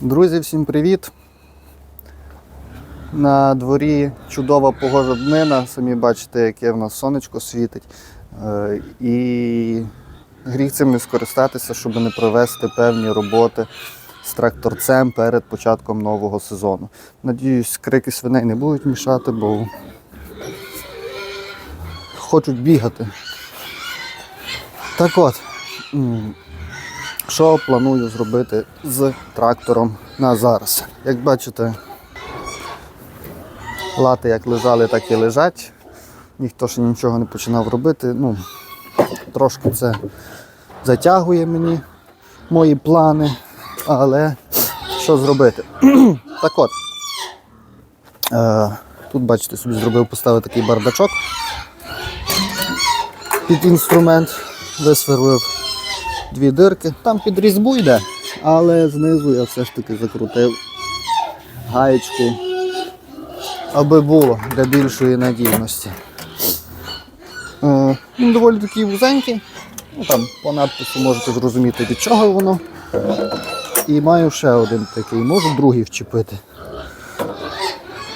Друзі, всім привіт! На дворі чудова погожа днина. Самі бачите, яке в нас сонечко світить. Е, І гріх цим не скористатися, щоб не провести певні роботи з тракторцем перед початком нового сезону. Надіюсь, крики свиней не будуть мішати, бо хочуть бігати. Так от. Що планую зробити з трактором на зараз. Як бачите, лати як лежали, так і лежать. Ніхто ще нічого не починав робити. Ну, трошки це затягує мені мої плани, але що зробити? так от, е, тут, бачите, собі зробив, поставив такий бардачок під інструмент, висверлив дві дирки. Там під різьбу йде, але знизу я все ж таки закрутив гаєчку, аби було для більшої надійності. Е, Він доволі такий вузенький. Ну, там по надпису можете зрозуміти, від чого воно. І маю ще один такий, можу другий вчепити.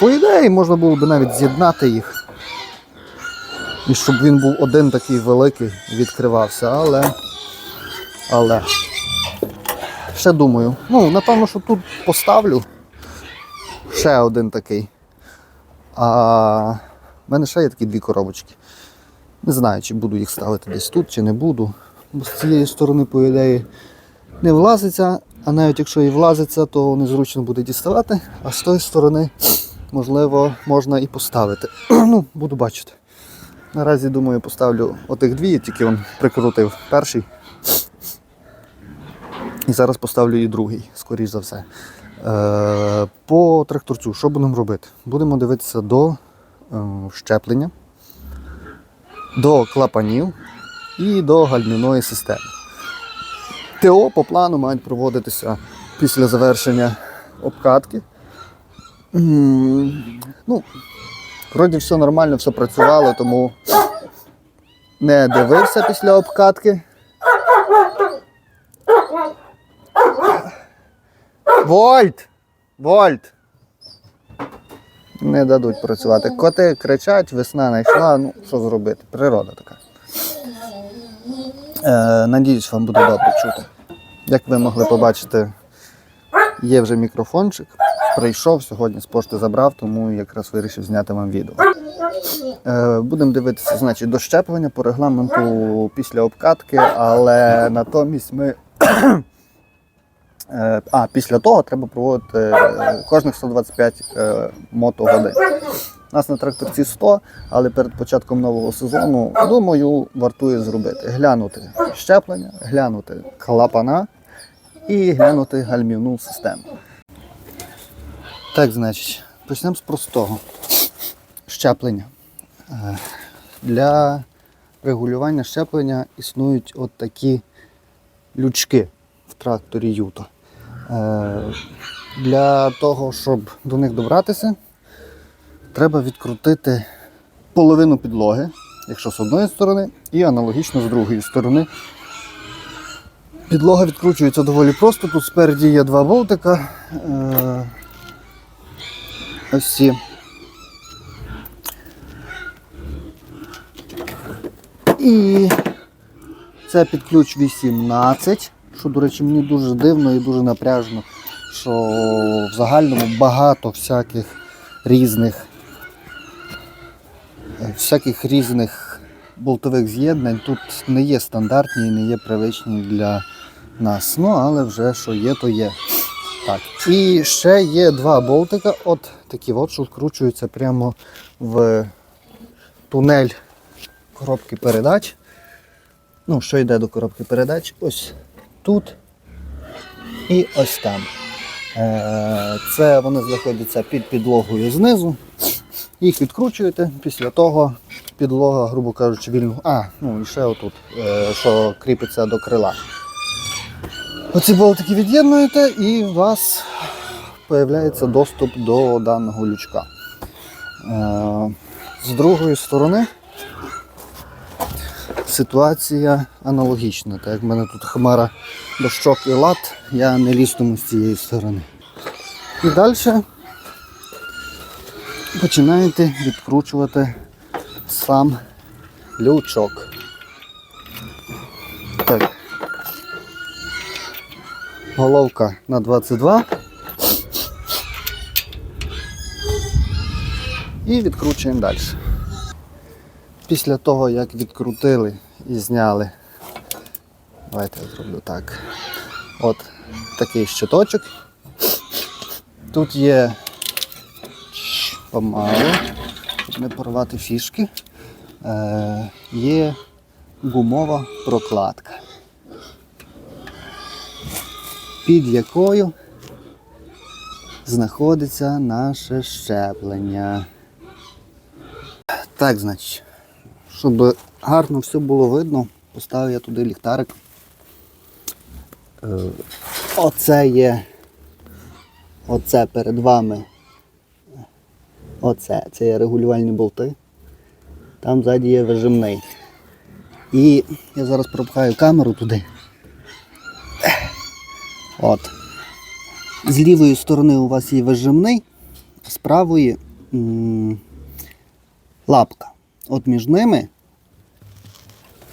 По ідеї можна було б навіть з'єднати їх. І щоб він був один такий великий, відкривався, але але ще думаю. Ну, напевно, що тут поставлю ще один такий. А в мене ще є такі дві коробочки. Не знаю, чи буду їх ставити десь тут, чи не буду. Бо з цієї сторони, по ідеї, не влазиться, а навіть якщо і влазиться, то незручно буде діставати, а з тої сторони, можливо, можна і поставити. ну, буду бачити. Наразі думаю, поставлю отих дві, тільки он прикрутив перший. І зараз поставлю і другий, скоріш за все. Е, по тракторцю, що будемо робити? Будемо дивитися до е, щеплення, до клапанів і до гальмівної системи. ТО по плану мають проводитися після завершення обкатки. Ну, вроді все нормально, все працювало, тому не дивився після обкатки. Вольт! Вольт! Не дадуть працювати. Коти кричать, весна знайшла, ну що зробити? Природа така. Е, надіюсь, вам буде добре чути. Як ви могли побачити, є вже мікрофончик. Прийшов сьогодні з пошти забрав, тому якраз вирішив зняти вам відео. Е, будемо дивитися, значить, до щеплення по регламенту після обкатки, але натомість ми. Е, А, після того треба проводити е, кожних 125 е, мотогодин. У нас на тракторці 100, але перед початком нового сезону, думаю, вартує зробити. Глянути щеплення, глянути клапана і глянути гальмівну систему. Так, значить, почнемо з простого. Щеплення. Для регулювання щеплення існують от такі лючки в тракторі Юто. Е, Для того, щоб до них добратися, треба відкрутити половину підлоги, якщо з одної сторони, і аналогічно з другої сторони. Підлога відкручується доволі просто. Тут спереді є два болтика. Е, Ось ці. І це під ключ 18, що, до речі, мені дуже дивно і дуже напряжно, що в загальному багато всяких різних е, всяких різних болтових з'єднань тут не є стандартні і не є привичні для нас. Ну, але вже що є, то є. Так. І ще є два болтика, от такі от, що вкручуються прямо в тунель коробки передач. Ну, що йде до коробки передач, ось тут і ось там. Е, Це вони знаходяться під підлогою знизу. Їх відкручуєте, після того підлога, грубо кажучи, вільно. А, ну і ще отут, е, що кріпиться до крила. Оці болтики від'єднуєте і у вас з'являється доступ до даного лючка. Е, З другої сторони ситуація аналогічна. Так як в мене тут хмара дощок і лад, я не лізтиму з цієї сторони. І далі починаєте відкручувати сам лючок. Так. Головка на 22. І відкручуємо далі. Після того, як відкрутили і зняли, давайте я зроблю так. От такий щиточок. Тут є помалу, щоб не порвати фішки. Е, є гумова прокладка, під якою знаходиться наше щеплення. Так, значить, щоб гарно все було видно, поставив я туди ліхтарик. Е, Оце є. Оце перед вами. Оце. Це є регулювальні болти. Там ззаді є вижимний. І я зараз пропхаю камеру туди. От. З лівої сторони у вас є вижимний, з правої м, лапка. От між ними,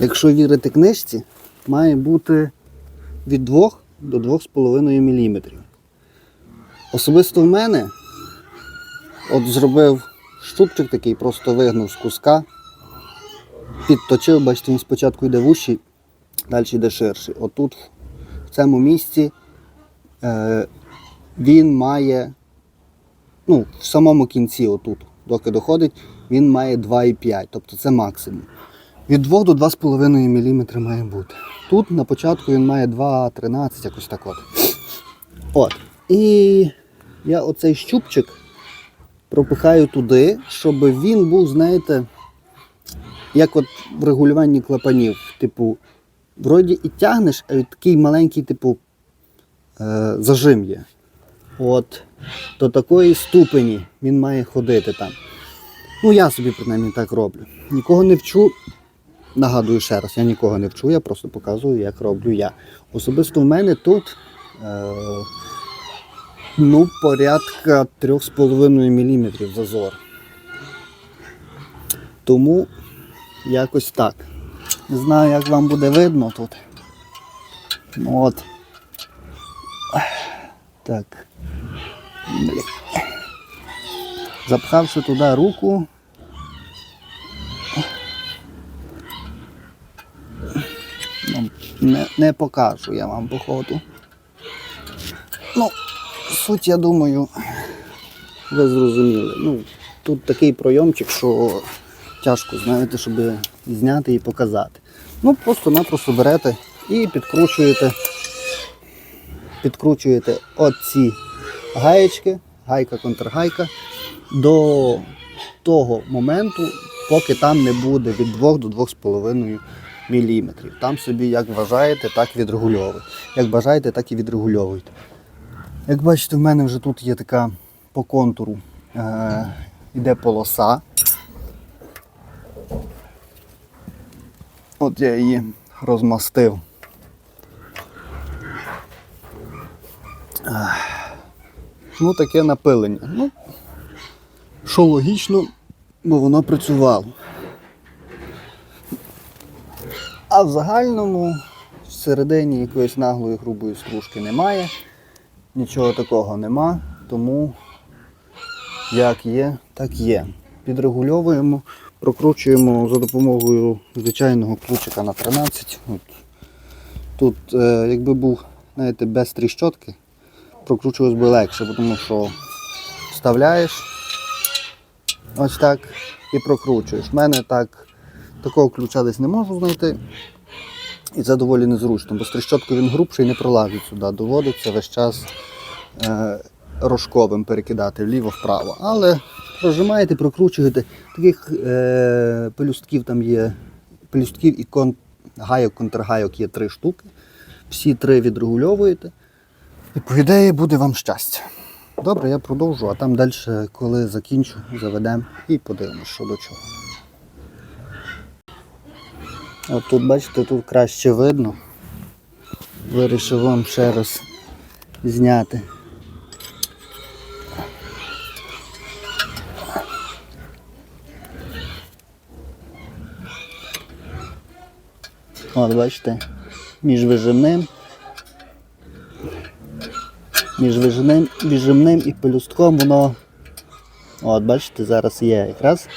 якщо вірити книжці, має бути від 2 до 2,5 мм. Особисто в мене от зробив щупчик такий, просто вигнув з куска, підточив, бачите, він спочатку йде вущий, далі йде ширший. Отут, в цьому місці, е, він має, ну, в самому кінці, отут, доки доходить, він має 2,5, тобто це максимум. Від 2 до 2,5 мм має бути. Тут на початку він має 2,13, якось так от. От. І я оцей щупчик пропихаю туди, щоб він був, знаєте, як от в регулюванні клапанів. Типу, вроді і тягнеш, а від такий маленький, типу, е, зажим є. От, до такої ступені він має ходити там. Ну, я собі принаймні так роблю. Нікого не вчу. Нагадую ще раз, я нікого не вчу, я просто показую, як роблю я. Особисто в мене тут е, ну, порядка 3,5 мм зазор. Тому якось так. Не знаю, як вам буде видно тут. Ну, От. Так. Запхавши туди руку. Ну, не, не покажу я вам походу. Ну, суть, я думаю, ви зрозуміли. Ну, тут такий пройомчик, що тяжко, знаєте, щоб зняти і показати. Ну, просто-напросто берете і підкручуєте, підкручуєте оці гаєчки, гайка, контргайка, до того моменту, поки там не буде від 2 до 2,5 мм. Там собі як вважаєте, так відрегульовуєте. Як бажаєте, так і відрегульовуєте. Як бачите, в мене вже тут є така по контуру е, йде полоса. От я її розмастив. Ну, таке напилення. Ну, що логічно, бо воно працювало. А в загальному всередині якоїсь наглої грубої стружки немає. Нічого такого нема, тому як є, так є. Підрегульовуємо, прокручуємо за допомогою звичайного ключика на 13. От. Тут, е, якби був знаєте, без тріщотки, прокручувалось би легше, тому що вставляєш ось так і прокручуєш. У мене так, такого ключа десь не можу знайти. І це доволі незручно, бо з тріщоткою він грубший і не пролазить сюди. Доводиться весь час е, рожковим перекидати вліво-вправо. Але прожимаєте, прокручуєте. Таких е, пелюстків там є, пелюстків і кон, гайок, контргайок є три штуки. Всі три відрегульовуєте. І по ідеї буде вам щастя. Добре, я продовжу, а там далі, коли закінчу, заведемо і подивимось, що до чого. От тут, бачите, тут краще видно. Вирішив вам ще раз зняти. От, бачите, між вижимним, між вижимним, вижимним і пелюстком воно, от, бачите, зараз є якраз.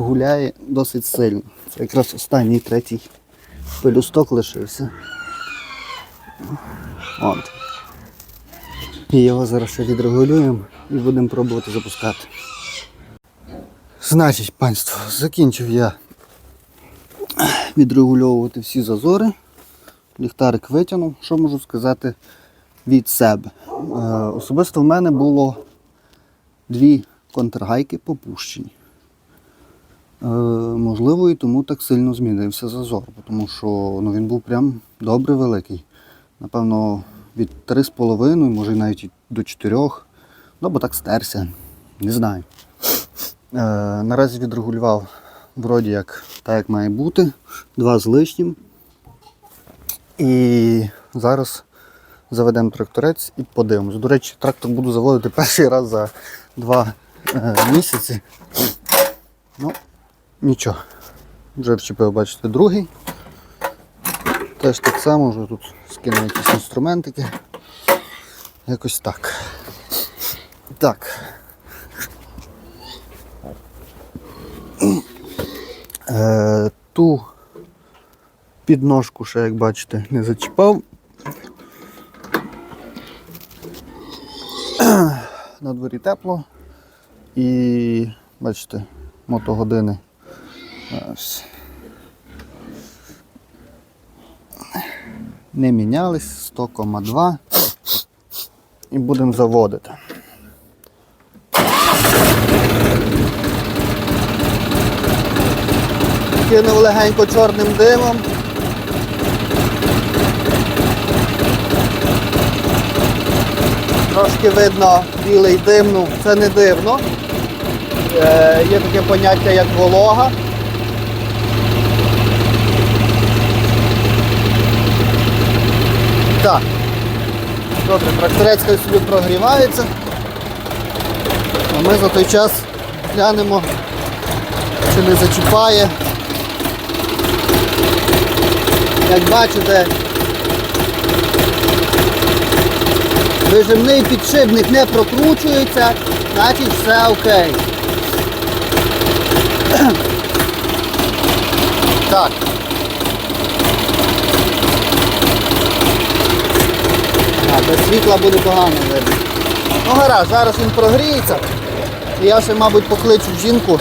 Гуляє досить сильно. Це якраз останній третій пелюсток лишився. От. І його зараз ще відрегулюємо і будемо пробувати запускати. Значить, панство, закінчив я відрегульовувати всі зазори. Ліхтарик витягнув. Що можу сказати від себе? Е, особисто в мене було дві контргайки попущені. Е, можливо, і тому так сильно змінився зазор, тому що ну, він був прям добре великий. Напевно, від 3,5, може навіть до 4. Ну, бо так стерся. Не знаю. Е, наразі відрегулював вроді як так, як має бути. Два з лишнім. І зараз заведемо тракторець і подивимось. До речі, трактор буду заводити перший раз за два е, місяці. Ну, нічого. Вже вчепив, бачите, другий. Теж так само, вже тут скинув якісь інструментики. Якось так. Так. Е, ту підножку ще, як бачите, не зачіпав. На дворі тепло. І бачите, мотогодини. Не мінялись 100,2 і будемо заводити. Кинув легенько чорним димом. Трошки видно білий дим, ну це не дивно. Е, є таке поняття як волога. Так. Добре, тракторець хай собі прогрівається. А ми за той час глянемо, чи не зачіпає. Як бачите, вижимний підшипник не прокручується, значить все окей. Так. А, без світла буде погано видно. Ну гаразд, зараз він прогріється. І я ще, мабуть, покличу жінку,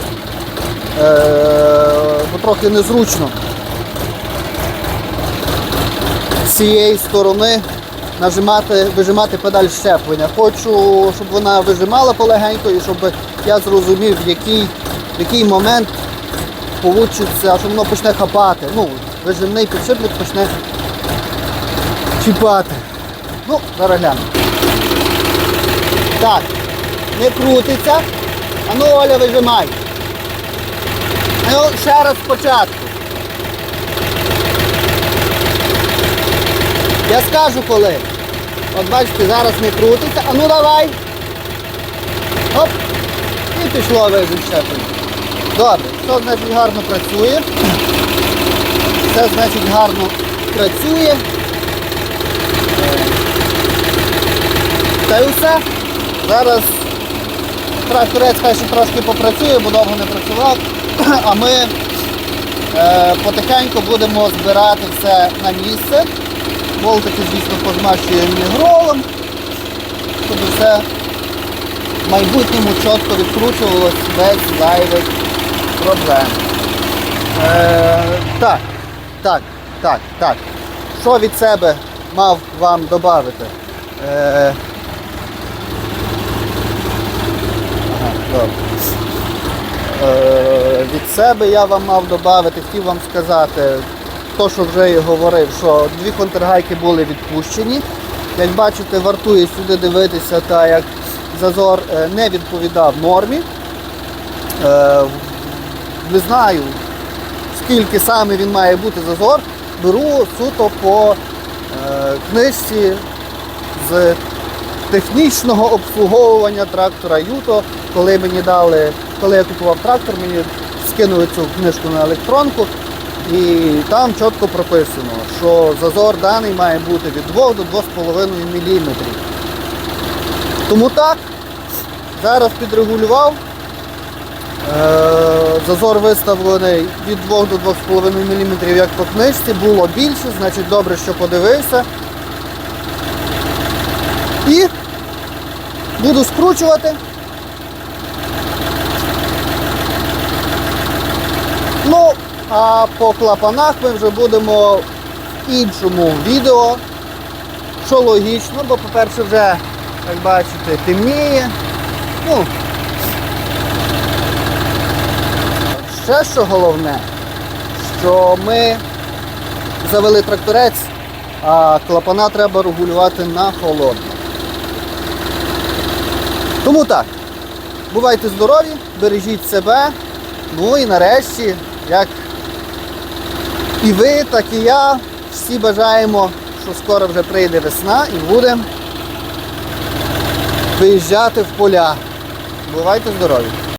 е- бо трохи незручно. З цієї сторони нажимати, вижимати педаль щеплення. Хочу, щоб вона вижимала полегенько і щоб я зрозумів, в який, в який момент получиться, що воно почне хапати. Ну, вижимний підшипник почне чіпати. Ну, зараз глянемо. Так, не крутиться. А ну, Оля, вижимай. Ну, ще раз спочатку. Я скажу коли. От бачите, зараз не крутиться. А ну давай. Оп. І пішло вижим щеплення. Добре, все значить гарно працює. Все значить гарно працює. Та. Зараз тракторець хай ще трошки попрацює, бо довго не працював. А ми е, потихеньку будемо збирати все на місце. Болтики, звісно, позмащуємо мігролом, щоб все в майбутньому чітко відкручувалось без зайвих проблем. Е, так, так, так, так. Що від себе мав вам додати? Е, ага, добре. Е, від себе я вам мав додати, хотів вам сказати, то, що вже і говорив, що дві контргайки були відпущені. Як бачите, вартує сюди дивитися, так як зазор е, не відповідав нормі. Е, Не знаю, скільки саме він має бути зазор, беру суто по е, книжці з технічного обслуговування трактора Юто. Коли мені дали, коли я купував трактор, мені скинули цю книжку на електронку. І там чітко прописано, що зазор даний має бути від 2 до 2,5 мм. Тому так, зараз підрегулював. Е, Зазор виставлений від 2 до 2,5 мм, як по книжці, було більше, значить добре, що подивився. І буду скручувати. Ну, а по клапанах ми вже будемо в іншому відео. Що логічно, бо, по-перше, вже, як бачите, темніє. Ну, ще що головне, що ми завели тракторець, а клапана треба регулювати на холодно. Тому так, бувайте здорові, бережіть себе. Ну і нарешті, як і ви, так і я, всі бажаємо, що скоро вже прийде весна і будемо виїжджати в поля. Бувайте здорові!